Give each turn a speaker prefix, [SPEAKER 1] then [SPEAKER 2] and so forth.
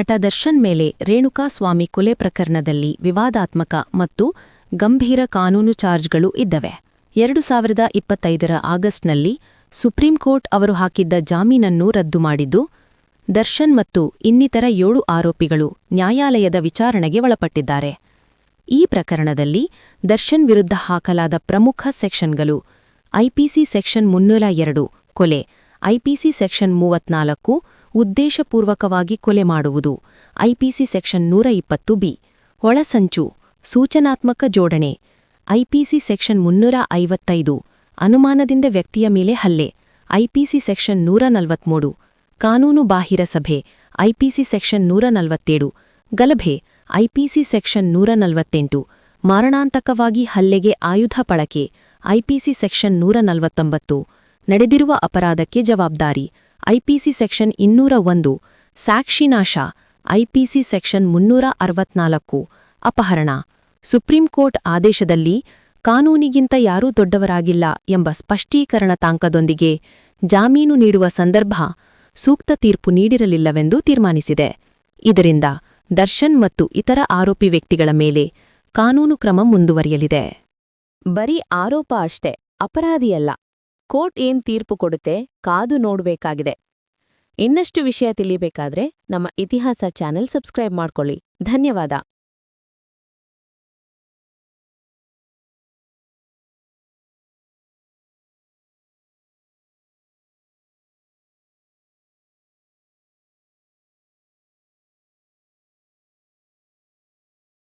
[SPEAKER 1] ನಟ ದರ್ಶನ್ ಮೇಲೆ ರೇಣುಕಾಸ್ವಾಮಿ ಕೊಲೆ ಪ್ರಕರಣದಲ್ಲಿ ವಿವಾದಾತ್ಮಕ ಮತ್ತು ಗಂಭೀರ ಕಾನೂನು ಚಾರ್ಜ್ಗಳು ಇದ್ದವೆ. ಎರಡು ಸಾವಿರದ ಇಪ್ಪತ್ತೈದರ ಆಗಸ್ಟ್ನಲ್ಲಿ ಸುಪ್ರೀಂ ಕೋರ್ಟ್ ಅವರು ಹಾಕಿದ್ದ ಜಾಮೀನನ್ನು ರದ್ದು ಮಾಡಿದ್ದು, ದರ್ಶನ್ ಮತ್ತು ಇನ್ನಿತರ ಏಳು ಆರೋಪಿಗಳು ನ್ಯಾಯಾಲಯದ ವಿಚಾರಣೆಗೆ ಒಳಪಟ್ಟಿದ್ದಾರೆ. ಈ ಪ್ರಕರಣದಲ್ಲಿ ದರ್ಶನ್ ವಿರುದ್ಧ ಹಾಕಲಾದ ಪ್ರಮುಖ ಸೆಕ್ಷನ್ಗಳು ಐಪಿಸಿ ಸೆಕ್ಷನ್ ಮುನ್ನೂರ ಎರಡು ಕೊಲೆ ಐಪಿಸಿ ಸೆಕ್ಷನ್ ಮೂವತ್ನಾಲ್ಕು ಉದ್ದೇಶಪೂರ್ವಕವಾಗಿ ಕೊಲೆ ಮಾಡುವುದು. ಐಪಿಸಿ ಸೆಕ್ಷನ್ ನೂರ ಇಪ್ಪತ್ತು ಬಿ. ಒಳಸಂಚು ಸೂಚನಾತ್ಮಕ ಜೋಡಣೆ. ಐಪಿಸಿ ಸೆಕ್ಷನ್ ಮುನ್ನೂರ ಐವತ್ತೈದು, ಅನುಮಾನದಿಂದ ವ್ಯಕ್ತಿಯ ಮೇಲೆ ಹಲ್ಲೆ. ಐಪಿಸಿ ಸೆಕ್ಷನ್ ನೂರ ನಲವತ್ಮೂರು, ಕಾನೂನು ಬಾಹಿರ ಸಭೆ. ಐಪಿಸಿ ಸೆಕ್ಷನ್ ನೂರ ನಲವತ್ತೇಳು, ಗಲಭೆ. ಐಪಿಸಿ ಸೆಕ್ಷನ್ ನೂರ ನಲವತ್ತೆಂಟು, ಮಾರಣಾಂತಕವಾಗಿ ಹಲ್ಲೆಗೆ ಆಯುಧ ಪಳಕೆ. ಐಪಿಸಿ ಸೆಕ್ಷನ್ ನೂರ ನಲವತ್ತೊಂಬತ್ತು ನಡೆದಿರುವ ಅಪರಾಧಕ್ಕೆ ಜವಾಬ್ದಾರಿ. ಐಪಿಸಿ ಸೆಕ್ಷನ್ ಇನ್ನೂರ ಒಂದು. ಸಾಕ್ಷಿನಾಶ ಐಪಿಸಿ ಸೆಕ್ಷನ್ ಮುನ್ನೂರ ಅರವತ್ನಾಲ್ಕು. ಅಪಹರಣ. ಸುಪ್ರೀಂ ಕೋರ್ಟ್ ಆದೇಶದಲ್ಲಿ ಕಾನೂನಿಗಿಂತ ಯಾರೂ ದೊಡ್ಡವರಾಗಿಲ್ಲ ಎಂಬ ಸ್ಪಷ್ಟೀಕರಣ ತಾಂಕದೊಂದಿಗೆ ಜಾಮೀನು ನೀಡುವ ಸಂದರ್ಭ ಸೂಕ್ತ ತೀರ್ಪು ನೀಡಿರಲಿಲ್ಲವೆಂದು ತೀರ್ಮಾನಿಸಿದೆ. ಇದರಿಂದ ದರ್ಶನ್ ಮತ್ತು ಇತರ ಆರೋಪಿ ವ್ಯಕ್ತಿಗಳ ಮೇಲೆ ಕಾನೂನು ಕ್ರಮ ಮುಂದುವರಿಯಲಿದೆ.
[SPEAKER 2] ಬರೀ ಆರೋಪ ಅಷ್ಟೇ, ಅಪರಾಧಿಯಲ್ಲ. ಕೋರ್ಟ್ ಏನ್ ತೀರ್ಪು ಕೊಡುತ್ತೆ ಕಾದು ನೋಡ್ಬೇಕಾಗಿದೆ. ಇನ್ನಷ್ಟು ವಿಷಯ ತಿಳಿಬೇಕಾದ್ರೆ ನಮ್ಮ ಇತಿಹಾಸ ಚಾನೆಲ್ ಸಬ್ಸ್ಕ್ರೈಬ್ ಮಾಡ್ಕೊಳ್ಳಿ. ಧನ್ಯವಾದ.